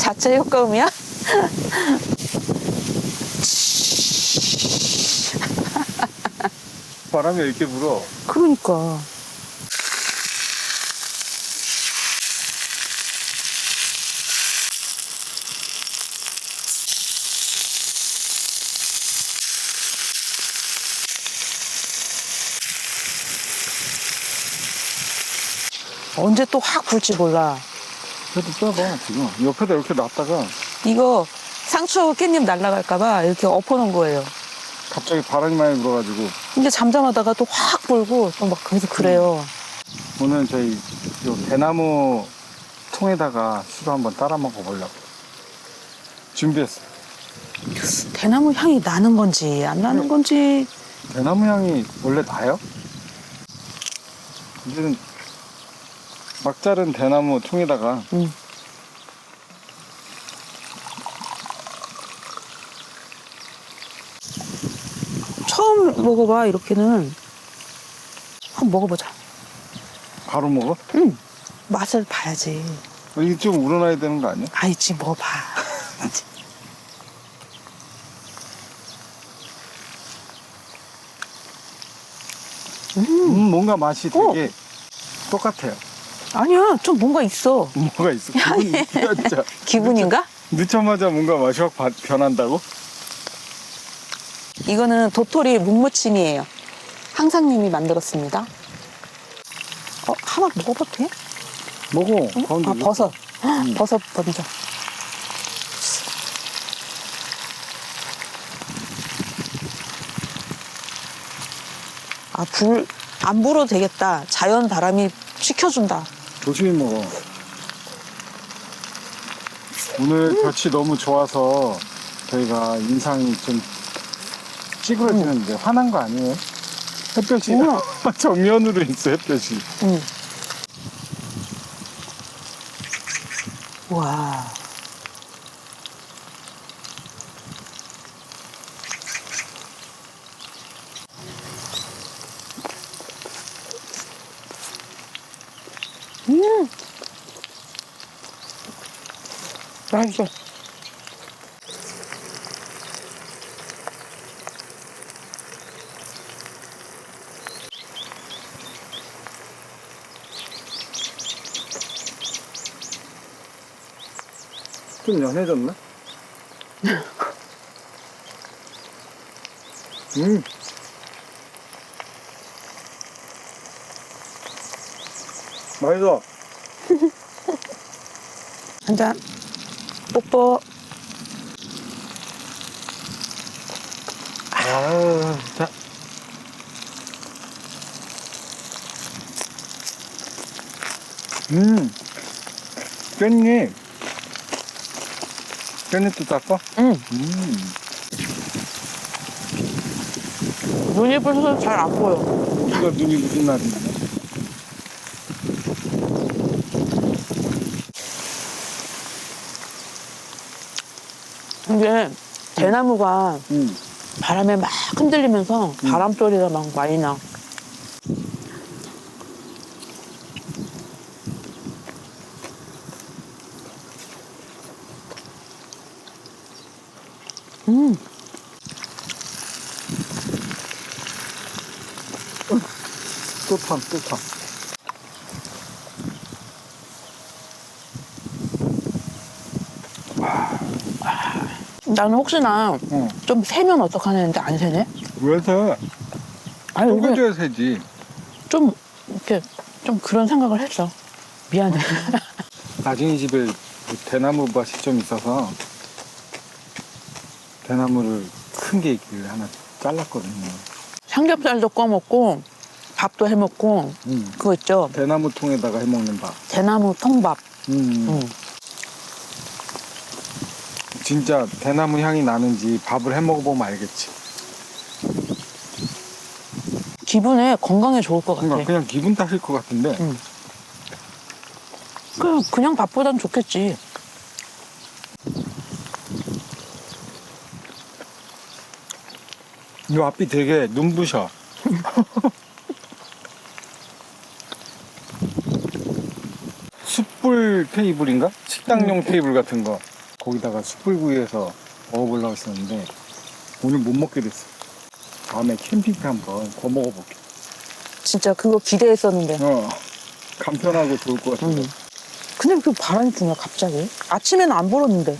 자체 효과음이야? 바람이 왜 이렇게 불어? 그러니까. 언제 또 확 불지 몰라. 그래도 써봐 지금 옆에다 이렇게 놨다가 이거 상추 깻잎 날라갈까봐 이렇게 엎어놓은 거예요. 갑자기 바람이 많이 불어가지고 근데 잠잠하다가 또 확 불고 또 막 계속 그래요. 오늘 저희 요 대나무 통에다가 수도 한번 따라 먹어보려고 준비했어요. 대나무 향이 나는 건지 안 나는 건지 대나무 향이 원래 나요? 이제는 막 자른 대나무 통에다가 음. 처음 먹어봐 이렇게는 한번 먹어보자. 바로 먹어? 응 맛을 봐야지. 어, 이게 좀 우러나야 되는 거 아니야? 아이지 먹어봐. 음, 뭔가 맛이 되게 똑같아요. 아니야 좀 뭔가 있어. 뭐가 있어? 기분이 진짜 기분인가? 넣자마자 뭔가 맛이 확 바- 변한다고? 이거는 도토리 묵무침이에요. 항상님이 만들었습니다. 어 하나 먹어봐도 돼? 먹어. 아. 버섯. 음. 버섯 먼저. 아, 불, 안 불어도 되겠다. 자연 바람이 식혀준다. 조심히 먹어. 오늘 볕이 너무 좋아서 저희가 인상이 좀 찌그러지는데 화난 거 아니에요? 햇볕이 우와. 정면으로 있어 햇볕이. 응. 와. 음. 맛있어. 좀 연해졌나? 음. 맛있어. 한 잔. 뽀뽀. 아, 자. 음. 깻잎. 깻잎도 땄어? 응. 음. 눈이 부셔서 잘 안 보여. 이거 눈이 무슨 날인데? 이게 대나무가 음. 바람에 막 흔들리면서 바람 소리가 막 많이 나. 탐, 또 탐. 나는 혹시나 어. 좀 세면 어떡하나 했는데 안 세네? 왜 새? 아니, 이게 쪼개줘야 새지. 좀, 이렇게, 좀 그런 생각을 했어. 미안해. 나중에 집에 그 대나무 밭이 좀 있어서 대나무를 큰 게 있길래 하나 잘랐거든요. 삼겹살도 꺼 먹고, 밥도 해 먹고, 음. 그거 있죠? 대나무 통에다가 해 먹는 밥. 대나무 통밥. 음. 응. 진짜 대나무 향이 나는지 밥을 해 먹어보면 알겠지. 기분에 건강에 좋을 것 같아. 그러니까 그냥 기분 탓일 것 같은데 응. 그냥, 그냥 밥보단 좋겠지. 이 앞이 되게 눈부셔. 숯불 테이블인가? 식당용 테이블 같은 거. 거기다가 숯불구이해서 먹어보려고 했었는데 오늘 못 먹게 됐어. 다음에 캠핑 때 한번 더 먹어볼게. 진짜 그거 기대했었는데. 어, 간편하고 좋을 것 같아. 음. 근데 왜 바람이 부냐 갑자기? 아침에는 안 불었는데.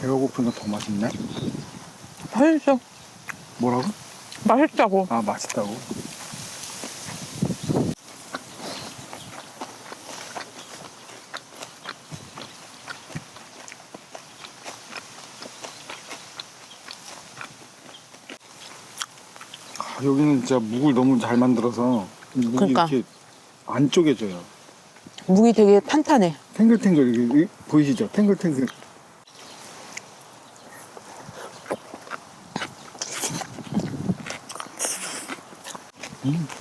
배가 고프니까 더 맛있네. 맛있어. 뭐라고? 맛있다고. 아 맛있다고. 아, 여기는 진짜 묵을 너무 잘 만들어서 묵이 그러니까. 이렇게 안 쪼개져요. 무기 되게 탄탄해. 탱글탱글 이게 보이시죠? 탱글탱글.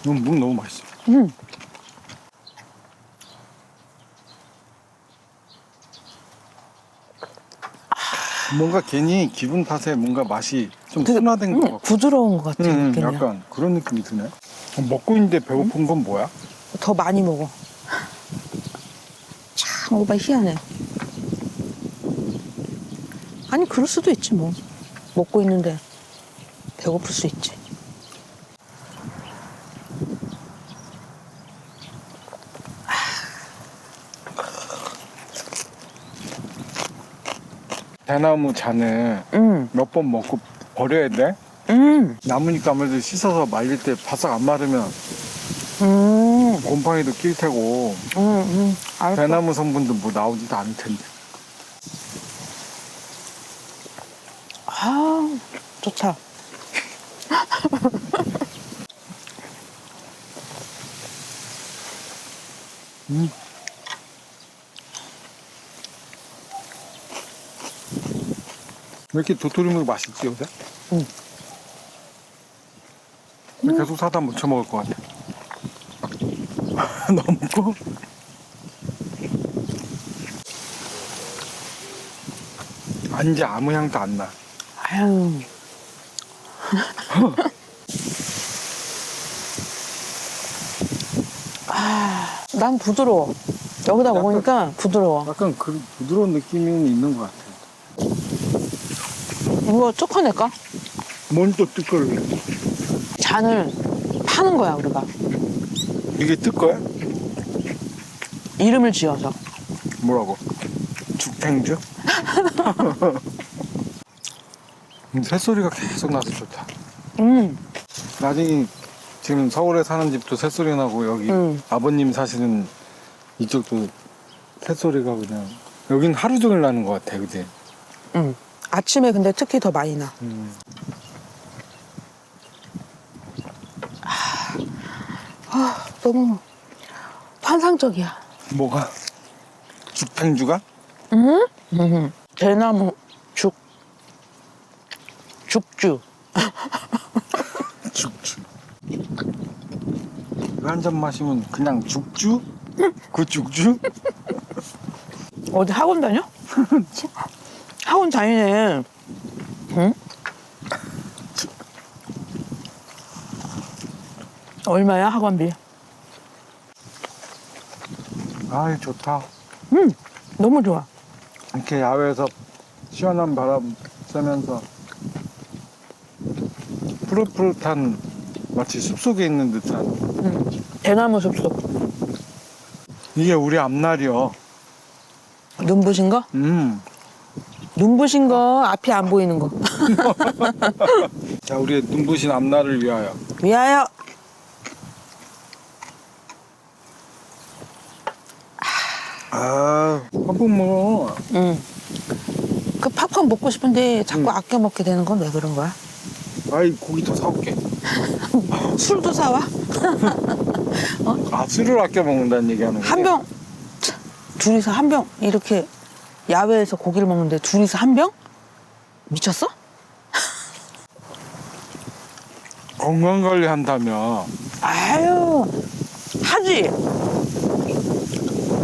음, 너무 묵 너무 맛있어. 음. 뭔가 괜히 기분 탓에 뭔가 맛이 좀 되게, 순화된 음, 것 같고. 부드러운 것 같아. 음, 음, 느낌이. 약간 그런 느낌이 드네. 어, 먹고 있는데 배고픈 건 뭐야? 더 많이 먹어. 참, 오빠 희한해. 아니, 그럴 수도 있지, 뭐. 먹고 있는데 배고플 수 있지. 대나무 잔을 음, 몇 번 먹고 버려야 돼? 음, 남으니까 아무래도 씻어서 말릴 때 바싹 안 마르면 음, 곰팡이도 낄 테고 음, 음. 알았어. 대나무 성분도 뭐 나오지도 않을 텐데. 이렇게 도토리묵 맛있지 요새? 응. 계속 사다 무쳐 먹을 것 같아. 너무 커? 아, 이제 아무 향도 안 나. 아유. 아, 난 부드러워. 여기다 약간- 먹으니까 부드러워. 약간 그 부드러운 느낌이 있는 것 같아. 이거 쫓아낼까? 뭔또 뜨거를 잔을 파는 거야, 우리가. 이게 뜰 거야? 이름을 지어서. 뭐라고? 죽탱주? 음, 새소리가 계속 나서 좋다. 음, 나중에 지금 서울에 사는 집도 새소리 나고 여기 음. 아버님 사시는 이쪽도 새소리가 그냥 여긴 하루 종일 나는 것 같아 그지? 음. 아침에 근데 특히 더 많이 나. 음. 너무 환상적이야. 뭐가? 죽탱주가? 음? 음. 대나무 죽. 죽주. 죽주 한잔 마시면 그냥 죽주? 그 죽주? 어디 학원 다녀? 학원 다니네. 응? 얼마야 학원비? 아이 좋다 응, 너무 좋아. 이렇게 야외에서 시원한 바람 쐬면서 푸릇푸릇한 마치 숲속에 있는 듯한 응. 대나무 숲속. 이게 우리 앞날이요 눈부신 거? 음. 눈부신 거 앞이 안 보이는 거. 자 우리의 눈부신 앞날을 위하여 위하여. 아 팝콘 먹어 응. 그 팝콘 먹고 싶은데 자꾸 아껴 먹게 되는 건 왜 그런 거야? 아이 고기 더 사올게 술도 사와? 아 술을 아껴 먹는다는 얘기 하는 거지 한 병. 차, 둘이서 한 병. 이렇게 야외에서 고기를 먹는데 둘이서 한 병? 미쳤어? 건강 관리 한다며 아유, 하지.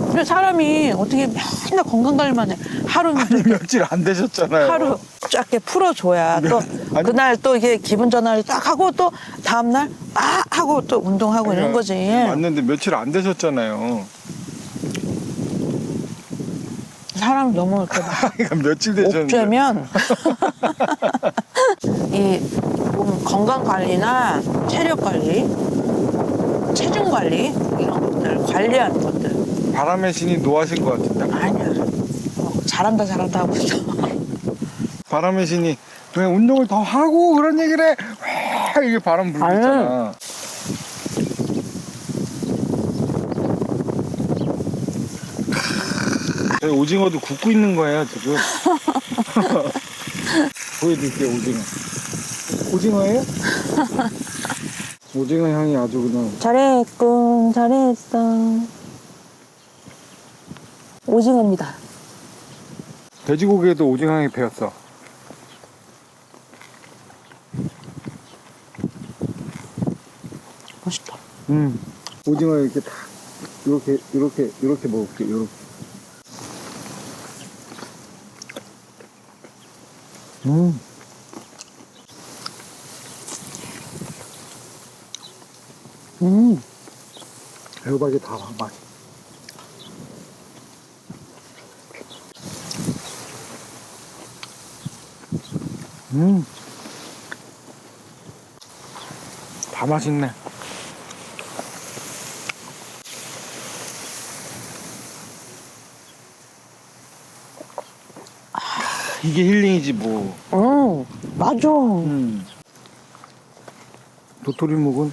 근데 사람이 어떻게 맨날 건강 관리만 해. 하루는 아니 며칠 안 되셨잖아요 하루 쫙게 풀어줘야 또 아니. 그날 또 이게 기분 전환을 딱 하고 또 다음날 아 하고 또 운동하고 이런 거지. 맞는데 며칠 안 되셨잖아요. 사람 너무 이렇게 막 그러니까 며칠 되셨는데. 옥죄면 이 몸 건강 관리나 체력 관리, 체중 관리 이런 것들 관리하는 것들 바람의 신이 노하신 것 같은데. 아니야. 어, 잘한다 잘한다 하고 있어. 바람의 신이 왜 운동을 더 하고 그런 얘기를 해? 와, 이게 바람 불고. 있잖아. 저희 오징어도 굽고 있는 거예요 지금. 보여드릴게요 오징어. 오징어예요? 오징어 향이 아주 그냥 잘했군 잘했어. 오징어입니다. 돼지고기에도 오징어 향이 배었어. 맛있다. 음. 오징어 이렇게 다 이렇게 이렇게 이렇게 먹을게 이렇게. 음. 음. 애호박이 다 맛. 음. 다 맛있네. 이게 힐링이지 뭐. 음 맞아. 음. 도토리묵은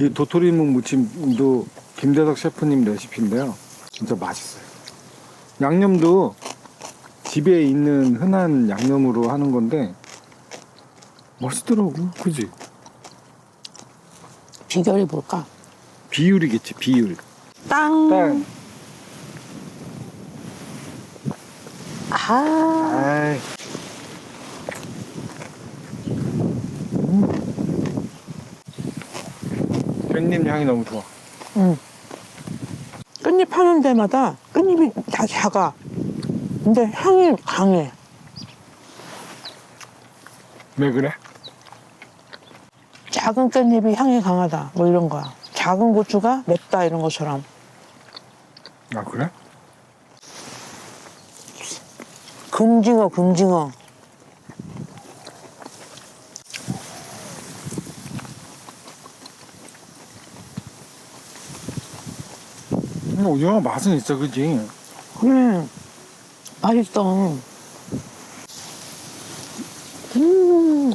이 도토리묵 무침도 김대덕 셰프님 레시피인데요. 진짜 맛있어요. 양념도 집에 있는 흔한 양념으로 하는 건데 맛있더라고. 그지? 비결이 뭘까? 비율이겠지, 비율. 땅. 딱. 아. 아이. 음. 깻잎 향이 너무 좋아. 응. 깻잎 하는 데마다 깻잎이 다 작아. 근데 향이 강해. 왜 그래? 작은 깻잎이 향이 강하다. 뭐 이런 거야. 작은 고추가 맵다 이런 것처럼. 아 그래? 금징어, 금징어. 음, 오징어 맛은 있어, 그지? 그래. 맛있어. 음.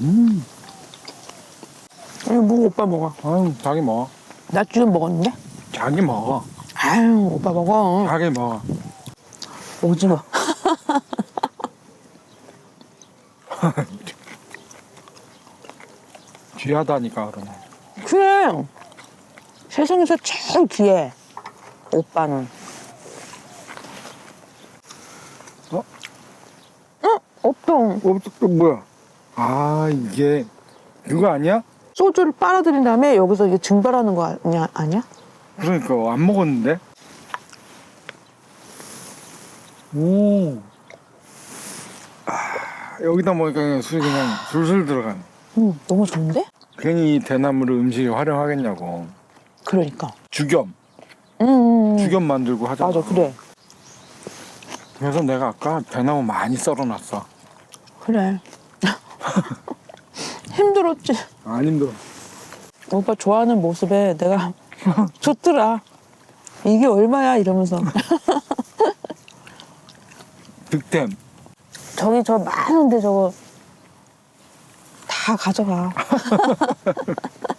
음. 이거 뭐 오빠 먹어. 아유, 자기 먹어. 나 지금 먹었는데? 자기 먹어. 아유, 오빠 먹어. 자기 먹어. 오징어. 귀하다니까 그러네. 그래. 세상에서 제일 귀해. 오빠는. 어? 응? 오빠. 어, 또 뭐야? 아, 이게 그거 아니야? 소주를 빨아들인 다음에 여기서 이게 증발하는 거 아니야? 아니야? 그러니까 안 먹었는데. 오. 아, 여기다 먹으니까 그냥 술이 그냥 술술 들어가네. 응, 너무 좋은데? 괜히 이 대나무를 음식에 활용하겠냐고. 그러니까. 죽염, 응, 응, 응. 죽염 만들고 하잖아. 맞아, 그래. 그래서 내가 아까 대나무 많이 썰어놨어. 그래. 힘들었지. 안 힘들어. 오빠 좋아하는 모습에 내가 좋더라. 이게 얼마야? 이러면서. 득템. 저기 저 많은데 저거 다 가져가.